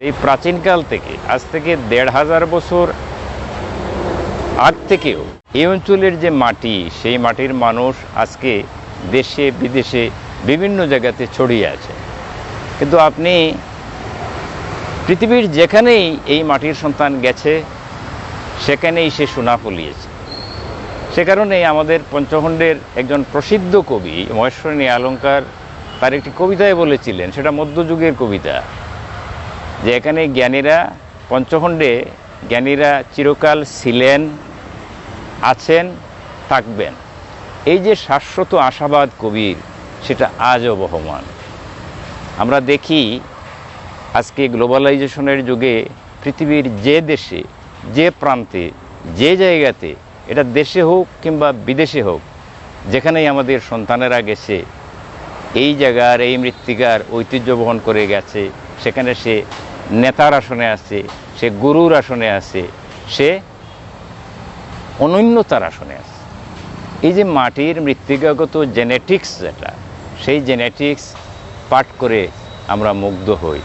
এই প্রাচীনকাল থেকে, আজ থেকে দেড় হাজার বছর আগ থেকেও এই অঞ্চলের যে মাটি, সেই মাটির মানুষ আজকে দেশে, বিদেশে বিভিন্ন জায়গাতে ছড়িয়ে আছে। কিন্তু আপনি পৃথিবীর যেখানেই এই মাটির সন্তান গেছে, সেখানেই সে সোনা ফলিয়েছে। সে কারণে আমাদের পঞ্চখণ্ডের একজন প্রসিদ্ধ কবি মহেশ্বরী অলঙ্কার তার একটি কবিতায় বলেছিলেন, সেটা মধ্যযুগের কবিতা। যে এখানে জ্ঞানীরা পঞ্চখণ্ডে জ্ঞানীরা চিরকাল ছিলেন, আছেন, থাকবেন। এই যে শাশ্বত আশাবাদ কবির, সেটা আজও বহমান। আমরা দেখি আজকে গ্লোবালাইজেশনের যুগে পৃথিবীর যে দেশে, যে প্রান্তে, যে জায়গাতে, এটা দেশে হোক কিংবা বিদেশে হোক, যেখানেই আমাদের সন্তানেরা গেছে, এই জায়গার, এই মৃত্তিকার ঐতিহ্য বহন করে গেছে, সেখানে সে নেতার আসনে আছে, সে গুরুর আসনে আছে, সে অনন্যতার আসনে আছে। এই যে মাটির মৃত্তিকাগত জেনেটিক্স যেটা, সেই জেনেটিক্স পাঠ করে আমরা মুগ্ধ হই।